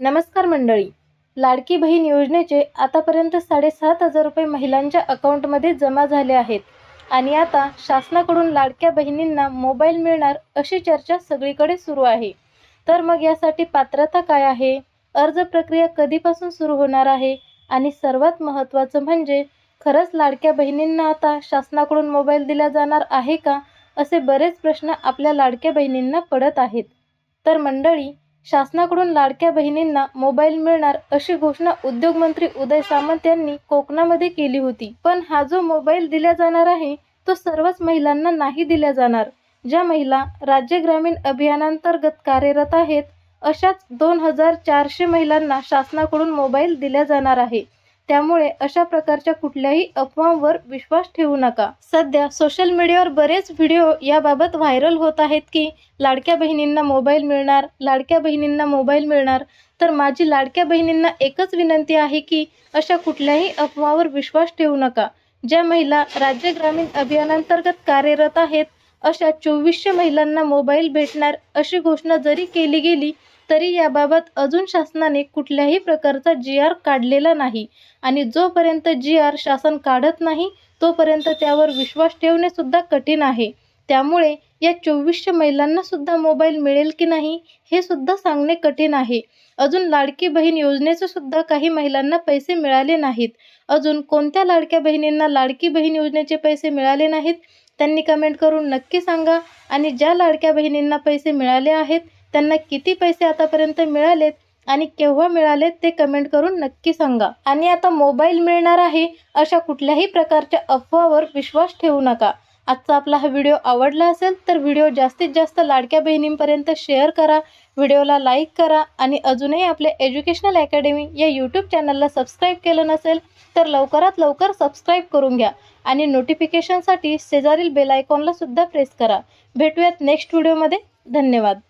नमस्कार मंडळी. लाडकी बहीण योजनेचे आतापर्यंत साडेसात हजार रुपये महिलांच्या अकाउंटमध्ये जमा झाले आहेत. आणि आता शासनाकडून लाडक्या बहिणींना मोबाईल मिळणार अशी चर्चा सगळीकडे सुरू आहे. तर मग यासाठी पात्रता काय आहे? अर्ज प्रक्रिया कधीपासून सुरू होणार आहे? आणि सर्वात महत्त्वाचं म्हणजे खरंच लाडक्या बहिणींना आता शासनाकडून मोबाईल दिला जाणार आहे का? असे बरेच प्रश्न आपल्या लाडक्या बहिणींना पडत आहेत. तर मंडळी शासनाकडून लाडक्या बहिणींना मोबाईल मिळणार अशी घोषणा उद्योगमंत्री उदय सामंत यांनी कोकणामध्ये केली होती. पण हा जो मोबाईल दिला जाणार आहे तो सर्वच महिलांना नाही दिला जाणार. ज्या महिला राज्य ग्रामीण अभियानांतर्गत कार्यरत आहेत अशाच दोन हजार चारशे महिलांना शासनाकडून मोबाईल दिला जाणार आहे. त्यामुळे अशा प्रकारच्या कुठल्याही अफवांवर विश्वास ठेवू नका. सध्या सोशल मीडियावर बरेच व्हिडिओ याबाबत व्हायरल होत आहेत की लाडक्या बहिणींना मोबाईल मिळणार लाडक्या बहिणींना मोबाईल मिळणार. तर माझी लाडक्या बहिणींना एकच विनंती आहे की अशा कुठल्याही अफवावर विश्वास ठेवू नका. ज्या महिला राज्य ग्रामीण अभियानांतर्गत कार्यरत आहेत अशा चोवीसशे महिलांना मोबाईल भेटणार अशी घोषणा जरी केली गेली तरी याबाबत अजून शासनाने कुठल्याही प्रकारचा जी आर काढलेला नाही. आणि जोपर्यंत जी आर शासन काढत नाही तोपर्यंत त्यावर विश्वास ठेवणेसुद्धा कठीण आहे. त्यामुळे या चोवीसशे महिलांनासुद्धा मोबाईल मिळेल की नाही हे सुद्धा सांगणे कठीण आहे. अजून लाडकी बहीण योजनेचे सुद्धा काही महिलांना पैसे मिळाले नाहीत. अजून कोणत्या लाडक्या बहिणींना लाडकी बहीण योजनेचे पैसे मिळाले नाहीत त्यांनी कमेंट करून नक्की सांगा. आणि ज्या लाडक्या बहिणींना पैसे मिळाले आहेत त्यांना किती पैसे आतापर्यंत मिळालेत आणि केव्हा मिळालेत ते कमेंट करून नक्की सांगा. आणि आता मोबाईल मिळणार आहे अशा कुठल्याही प्रकारच्या अफवावर विश्वास ठेवू नका. आजचा आपला हा व्हिडिओ आवडला असेल तर व्हिडिओ जास्तीत जास्त लाडक्या बहिणींपर्यंत शेअर करा व्हिडिओला लाईक करा आणि अजूनही आपल्या एज्युकेशनल अकॅडमी या यूट्यूब चॅनलला सबस्क्राईब केलं नसेल तर लवकरात लवकर सबस्क्राईब करून घ्या आणि नोटिफिकेशनसाठी शेजारील बेल आयकॉनला सुद्धा प्रेस करा. भेटूयात नेक्स्ट व्हिडिओमध्ये धन्यवाद.